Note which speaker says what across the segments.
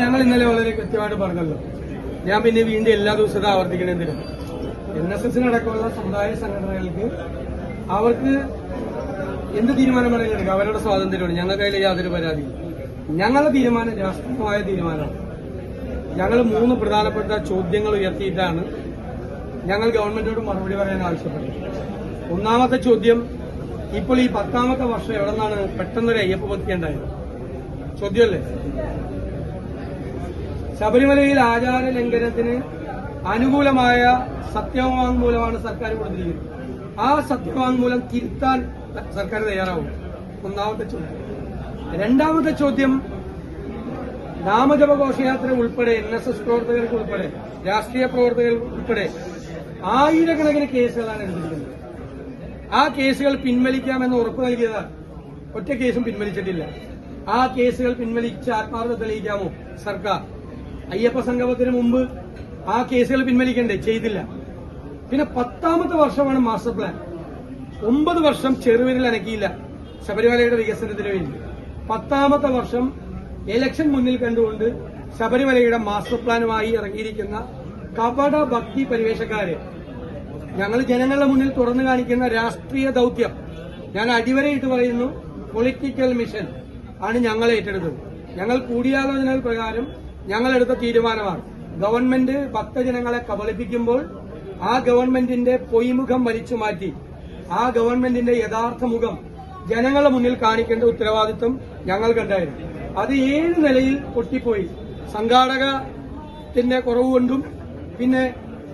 Speaker 1: ഞങ്ങൾ ഇന്നലെ വളരെ കൃത്യമായിട്ട് പറഞ്ഞല്ലോ. ഞാൻ പിന്നെ വീണ്ടും എല്ലാ ദിവസവും ആവർത്തിക്കണേന്തിനും എൻ എസ് എസിനടക്കമുള്ള സമുദായ സംഘടനകൾക്ക് അവർക്ക് എന്ത് തീരുമാനം വേണമെങ്കിലും എടുക്കാം? അവരുടെ സ്വാതന്ത്ര്യമാണ്. ഞങ്ങളുടെ കയ്യിൽ യാതൊരു പരാതിയും ഞങ്ങളുടെ തീരുമാനം രാഷ്ട്രീയമായ തീരുമാനമാണ്. ഞങ്ങൾ മൂന്ന് പ്രധാനപ്പെട്ട ചോദ്യങ്ങൾ ഉയർത്തിയിട്ടാണ് ഞങ്ങൾ ഗവൺമെന്റിനോട് മറുപടി പറയാൻ ആവശ്യപ്പെട്ടത്. ഒന്നാമത്തെ ചോദ്യം ഇപ്പോൾ ഈ പത്താമത്തെ വർഷം എവിടെ നിന്നാണ് പെട്ടെന്നൊരു അയ്യപ്പ ഭക്തി ഉണ്ടായത്? ചോദ്യമല്ലേ? ശബരിമലയിൽ ആചാര ലംഘനത്തിന് അനുകൂലമായ സത്യവാങ്മൂലമാണ് സർക്കാർ കൊടുത്തിരിക്കുന്നത്. ആ സത്യവാങ്മൂലം തിരുത്താൻ സർക്കാർ തയ്യാറാവും. ഒന്നാമത്തെ ചോദ്യം. രണ്ടാമത്തെ ചോദ്യം നാമജപ ഘോഷയാത്ര ഉൾപ്പെടെ എൻ എസ് എസ് പ്രവർത്തകർക്ക് ഉൾപ്പെടെ രാഷ്ട്രീയ പ്രവർത്തകർ ഉൾപ്പെടെ ആയിരക്കണക്കിന് കേസുകളാണ് എടുത്തിരിക്കുന്നത്. ആ കേസുകൾ പിൻവലിക്കാമെന്ന് ഉറപ്പ് നൽകിയതാണ്. ഒറ്റ കേസും പിൻവലിച്ചിട്ടില്ല. ആ കേസുകൾ പിൻവലിച്ച് ആത്മാർത്ഥത തെളിയിക്കാമോ സർക്കാർ? അയ്യപ്പ സംഗമത്തിന് മുമ്പ് ആ കേസുകൾ പിൻവലിക്കണ്ടേ? ചെയ്തില്ല. പിന്നെ പത്താമത്തെ വർഷമാണ് മാസ്റ്റർ പ്ലാൻ. ഒമ്പത് വർഷം ചെറുവിരൽ അനക്കിയില്ല ശബരിമലയുടെ വികസനത്തിന് വേണ്ടി. പത്താമത്തെ വർഷം ഇലക്ഷൻ മുന്നിൽ കണ്ടുകൊണ്ട് ശബരിമലയുടെ മാസ്റ്റർ പ്ലാനുമായി ഇറങ്ങിയിരിക്കുന്ന കപട ഭക്തി പരിവേഷക്കാര്. ഞങ്ങൾ ജനങ്ങളുടെ മുന്നിൽ തുറന്നു കാണിക്കുന്ന രാഷ്ട്രീയ ദൌത്യം. ഞാൻ അടിവരയിട്ട് പറയുന്നു പൊളിറ്റിക്കൽ മിഷൻ ആണ് ഞങ്ങൾ ഏറ്റെടുത്തത്. ഞങ്ങൾ കൂടിയാലോചനകൾ പ്രകാരം ഞങ്ങൾ എടുത്ത തീരുമാനമാണ്. ഗവൺമെന്റ് ഭക്തജനങ്ങളെ കബളിപ്പിക്കുമ്പോൾ ആ ഗവൺമെന്റിന്റെ പൊയ്മുഖം വലിച്ചു മാറ്റി ആ ഗവൺമെന്റിന്റെ യഥാർത്ഥ മുഖം ജനങ്ങളുടെ മുന്നിൽ കാണിക്കേണ്ട ഉത്തരവാദിത്വം ഞങ്ങൾക്കുണ്ടായിരുന്നു. അത് ഏഴ് നിലയിൽ പൊട്ടിപ്പോയി? സംഘാടകത്തിന്റെ കുറവ് കൊണ്ടും പിന്നെ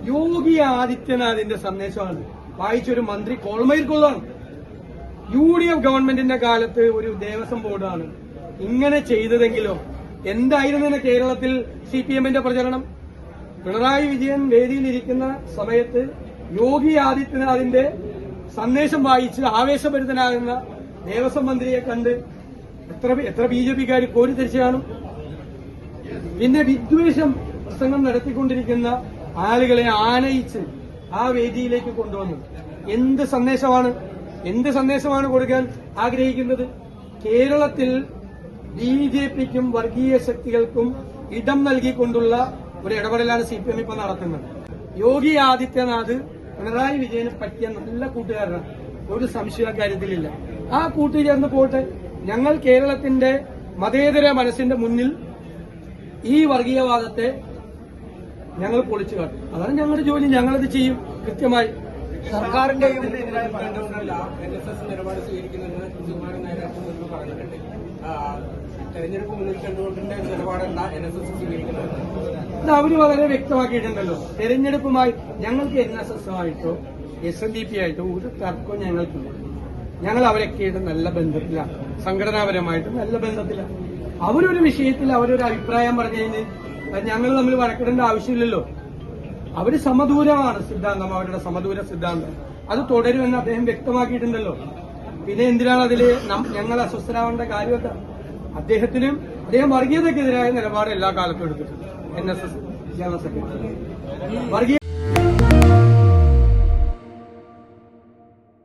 Speaker 1: യോഗി ആദിത്യനാഥിന്റെ സന്ദേശമാണ്. വായിച്ചൊരു മന്ത്രി കോൾമയിൽ കൊള്ളാണ്. യു ഡി എഫ് ഗവൺമെന്റിന്റെ കാലത്ത് ഒരു ദേവസ്വം ബോർഡാണ്. ഇങ്ങനെ ചെയ്തതെങ്കിലോ എന്തായിരുന്നു കേരളത്തിൽ സി പി എമ്മിന്റെ പ്രചരണം? പിണറായി വിജയൻ വേദിയിലിരിക്കുന്ന സമയത്ത് യോഗി ആദിത്യനാഥിന്റെ സന്ദേശം വായിച്ച് ആവേശഭരിതനാകുന്ന ദേവസ്വം മന്ത്രിയെ കണ്ട് എത്ര എത്ര ബി ജെ പിക്കാർ കോരിത്തിരിച്ചു കാണും? പിന്നെ വിദ്വേഷം പ്രസംഗം നടത്തിക്കൊണ്ടിരിക്കുന്ന ആളുകളെ ആനയിച്ച് ആ വേദിയിലേക്ക് കൊണ്ടുവന്നു. എന്ത് സന്ദേശമാണ്? എന്ത് സന്ദേശമാണ് കൊടുക്കാൻ ആഗ്രഹിക്കുന്നത്? കേരളത്തിൽ ബി ജെ പിക്കും വർഗീയ ശക്തികൾക്കും ഇടം നൽകിക്കൊണ്ടുള്ള ഒരു ഇടപെടലാണ് സി പി എം ഇപ്പൊ നടത്തുന്നത്. യോഗി ആദിത്യനാഥ് പിണറായി വിജയന് പറ്റിയ നല്ല കൂട്ടുകാരനാണ്. ഒരു സംശയ കാര്യത്തിലില്ല. ആ കൂട്ടുചേർന്ന് പോട്ടെ ഞങ്ങൾ കേരളത്തിന്റെ മതേതര മനസ്സിന്റെ മുന്നിൽ ഈ വർഗീയവാദത്തെ ഞങ്ങൾ പൊളിച്ചു കാട്ടും. അതാണ് ഞങ്ങളുടെ ജോലി. ഞങ്ങളത് ചെയ്യും. കൃത്യമായി.
Speaker 2: സർക്കാരിന്റെ നിലപാട് സ്വീകരിക്കുന്നെന്ന് പറഞ്ഞിട്ടുണ്ട്.
Speaker 1: അവർ വളരെ വ്യക്തമാക്കിയിട്ടുണ്ടല്ലോ. തെരഞ്ഞെടുപ്പുമായി ഞങ്ങൾക്ക് എൻ എസ് എസ് ആയിട്ടോ എസ് എൻ ഡി പി ആയിട്ടോ ഒരു തർക്കവും ഞങ്ങൾക്കില്ല. ഞങ്ങൾ അവരൊക്കെയായിട്ട് നല്ല ബന്ധത്തിലാണ് സംഘടനാപരമായിട്ട് നല്ല ബന്ധത്തിലാണ് അവരൊരു വിഷയത്തിൽ അവരൊരു അഭിപ്രായം പറഞ്ഞു കഴിഞ്ഞ് ഞങ്ങൾ തമ്മിൽ വഴക്കിടേണ്ട ആവശ്യമില്ലല്ലോ. അവർ സമദൂരമാണ് സിദ്ധാന്തം അവരുടെ സമദൂര സിദ്ധാന്തം. അത് തുടരുമെന്ന് അദ്ദേഹം വ്യക്തമാക്കിയിട്ടുണ്ടല്ലോ. പിന്നെ എന്തിനാണ് അതിൽ ഞങ്ങൾ അസ്വസ്ഥരാവേണ്ട കാര്യമല്ല അദ്ദേഹത്തിനും അദ്ദേഹം വർഗീയതക്കെതിരായ നിലപാട് എല്ലാ കാലത്തും എടുത്തിട്ടുണ്ട്. N S S general secretary. വർഗീയ